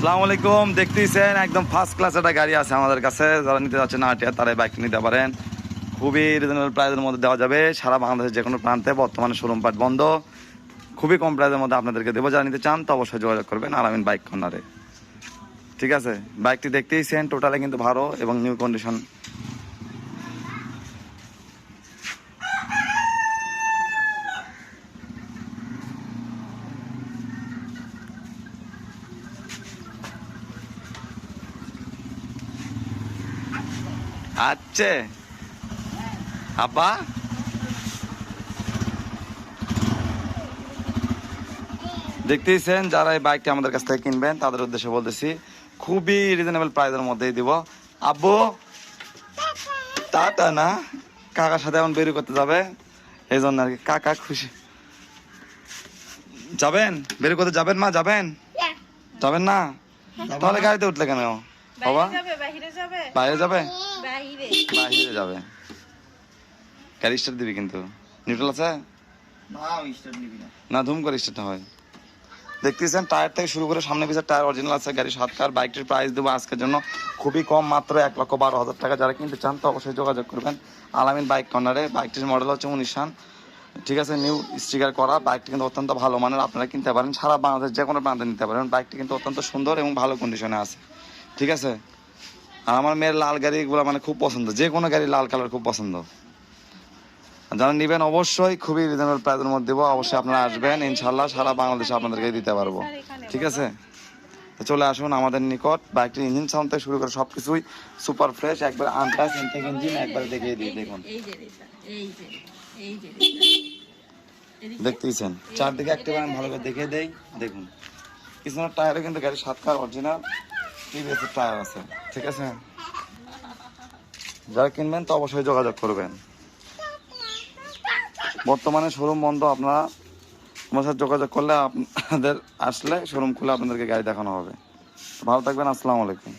সালাম আলাইকুম, দেখতেইছেন? একদম ফার্স্ট ক্লাস একটা গাড়ি আছে আমাদের কাছে। যারা নিতে যাচ্ছেন আটিয়া তারা বাইক নিতে পারেন। খুবই রিজনেবল প্রাইসের মধ্যে দেওয়া যাবে। সারা বাংলাদেশের যে কোনো প্রান্তে বর্তমানে শোরুম পাট বন্ধ। খুবই কম প্রাইসের মধ্যে আপনাদেরকে দেবো। যারা নিতে চান তো অবশ্যই যোগাযোগ করবেন আরামিন বাইক কর্নারে ঠিক আছে? বাইকটি দেখতেইছেন টোটালে কিন্তু ভালো এবং নিউ কন্ডিশন আচ্ছে। আব্বা? দেখতেইছেন যারা এই বাইকটা আমাদের কাছ থেকে কিনবেন তাদের উদ্দেশ্যে বলতেছি খুবই রিজনেবল প্রাইসের মধ্যেই দিব। আব্বু? টাটা না? কাকার সাথে এখন বের করতে যাবে এই জন্য আর কি কাকা খুশি। যাবেন? বের করতে যাবেন মা? যাবেন? যাবেন না? তাহলে গাড়িতে উঠলে কেন? বাবা? বাইরে যাবে? বাহিরে। যাবে। গাড়ি স্টার্ট দিবি কিন্তু? নিউট্রাল আছে? না ধুম করে স্টার্ট হয়। দেখতেছেন টায়ার থেকে শুরু করে সামনে পিছের টায়ার অরিজিনাল আছে গাড়ি সাত কার বাইকটির প্রাইস দেবো আজকের জন্য খুবই কম মাত্র এক লক্ষ বারো হাজার টাকা। যারা কিনতে চান তো অবশ্যই যোগাযোগ করবেন। আলামিন বাইক কর্নারে বাইকটির মডেল হচ্ছে উনিশান ঠিক আছে নিউ স্টিকার করা বাইকটি কিন্তু অত্যন্ত ভালো মানের আপনারা কিনতে পারেন। সারা বাংলাদেশ যে কোনো প্রান্তে নিতে পারেন। বাইকটি কিন্তু অত্যন্ত সুন্দর এবং ভালো কন্ডিশনে আছে। ঠিক আছে? আর আমার মেয়ের লাল গাড়িগুলো মানে খুব পছন্দ। যে কোনো গাড়ি লাল কালার খুব পছন্দ। যারা নেবেন অবশ্যই খুবই রিজনেবল প্রাইসের মধ্যে দেবো। অবশ্যই আপনারা আসবেন ইনশাল্লাহ সারা বাংলাদেশে আপনাদেরকে দিতে পারব। ঠিক আছে? চলে আসুন আমাদের নিকট। বাইকটির ইঞ্জিন সাউন্ড থেকে শুরু করে সব কিছুই সুপার ফ্রেশ একবার আনটাস ইনটেক ইঞ্জিন একবারে দেখিয়ে দিই, দেখুন। দেখতেইছেন? চারদিকে একেবারে ভালো করে দেখিয়ে দেই, দেখুন। পিছনের টায়ারে কিন্তু গাড়ি সাত কার অরিজিনাল টায়ার আছে, ঠিক আছে? যারা কিনবেন তো অবশ্যই যোগাযোগ করবেন। বর্তমানে শোরুম বন্ধ, আপনারা আমার সাথে যোগাযোগ করলে আপনাদের আসলে শোরুম খুলে আপনাদেরকে গাড়ি দেখানো হবে। ভালো থাকবেন, আসসালামু আলাইকুম।